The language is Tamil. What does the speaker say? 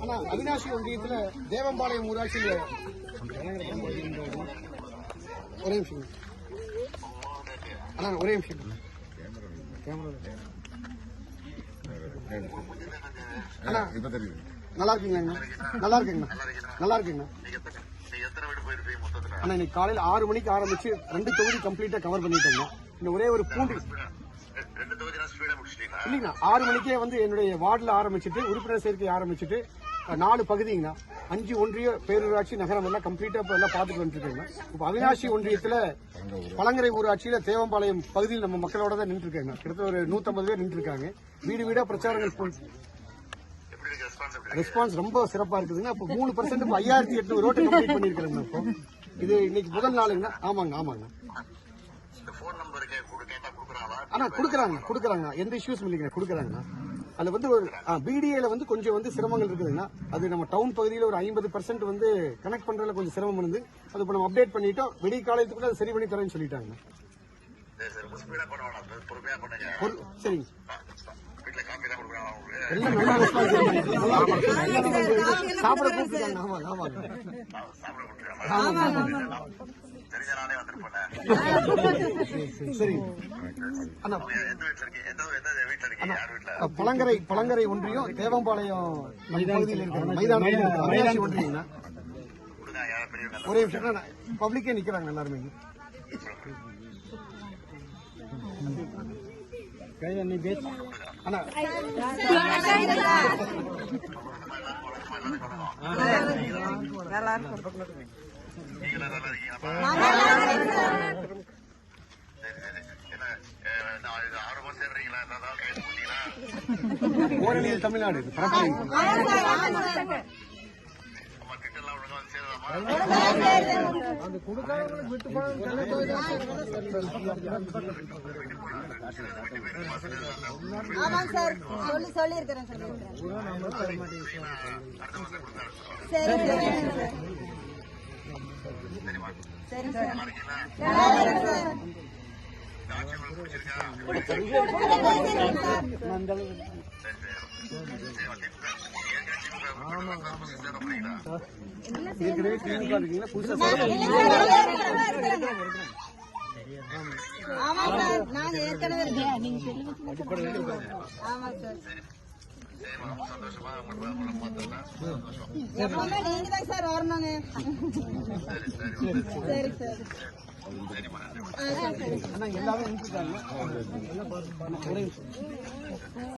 ஆனா அவினாசி ஒன்றியத்துல தேவம்பாளையம் ஊராட்சியில ஒரே நிமிஷம். அண்ணா ஒரே நிமிஷம். நல்லா இருக்கீங்களா நல்லா இருக்கீங்கண்ணா நல்லா இருக்கீங்கண்ணா அண்ணா இன்னைக்கு காலையில் ஆறு மணிக்கு ஆரம்பிச்சு ரெண்டு தொகுதி கம்ப்ளீட்டா கவர் பண்ணிட்டோங்க இந்த ஒரே ஒரு பூண்டு இல்லைங்கண்ணா ஆறு மணிக்கே வந்து என்னுடைய வார்டில் ஆரம்பிச்சுட்டு உறுப்பினர் சேர்க்கை ஆரம்பிச்சுட்டு நாலு பகுதிங்கண்ணா. அஞ்சு ஒன்றிய பேரூராட்சி நகரம் எல்லாம் கம்ப்ளீட்டா இப்ப எல்லாம் பார்த்துட்டு வந்துருக்கேங்க இப்போ அவினாசி ஒன்றியத்துல பழங்கரை ஊராட்சியில தேவம்பாளையம் பகுதியில் நம்ம மக்களோட தான் நின்று இருக்காங்க கிட்டத்தட்ட ஒரு நூத்தம்பது பேர் நின்று இருக்காங்க வீடு வீடா பிரச்சாரங்கள் ரெஸ்பான்ஸ் ரொம்ப சிறப்பா இருக்குதுங்க அப்போ மூணு பர்சன்ட் இப்போ ஐயாயிரத்தி எட்நூறு ரோட்டை கம்ப்ளீட் பண்ணிருக்கிறோங்க இப்போ. இது இன்னைக்கு முதல் நாளுங்கண்ணா. ஆமாங்க ஆமாங்க ஆனா குடுக்கறாங்க குடுக்கறாங்க. எந்த இஷ்யூஸும் இல்லைங்க குடுக்கறாங்கண்ணா அதுல வந்து ஒரு பிடிஏல வந்து கொஞ்சம் வந்து சிரமங்கள் இருக்குதுங்கண்ணா அது நம்ம டவுன் பகுதியில ஒரு ஐம்பது பர்சன்ட் வந்து கனெக்ட் பண்றதுல கொஞ்சம் சிரமம் இருந்து அது இப்போ நம்ம அப்டேட் பண்ணிட்டோம் விடிய காலத்துக்குள்ள அதை சரி பண்ணி தரேன்னு சொல்லிட்டாங்க. சரிங்க. எல்லாம் நல்லா. நல்லா சரிங்க அண்ணா அஹ் பழங்கரை பழங்கரை ஒன்றியம் தேவம்பாளையம் பகுதியில் இருக்கிற அவினாசி ஒன்றியம்னா ஒரே நிமிஷம் பப்ளிக்கே நிக்கிறாங்க எல்லாருமே. அண்ணா ஓரணியில் தமிழ்நாடு. ஆமாங்க சார் சொல்லி சொல்லி இருக்கிறேன் சரி சரி சரி சார் ஏற்கனவே திமுக இருக்கீங்களா புதுசா சார் நாங்க ஏற்கனவே இருக்கோம் ஆமாங்க சார் எப்பவுமே நீங்க தான் சார் வரணுங்க சரி சார். ஆ, சரி அண்ணா எல்லாரும் நின்றுட்டாங்க எல்லாம்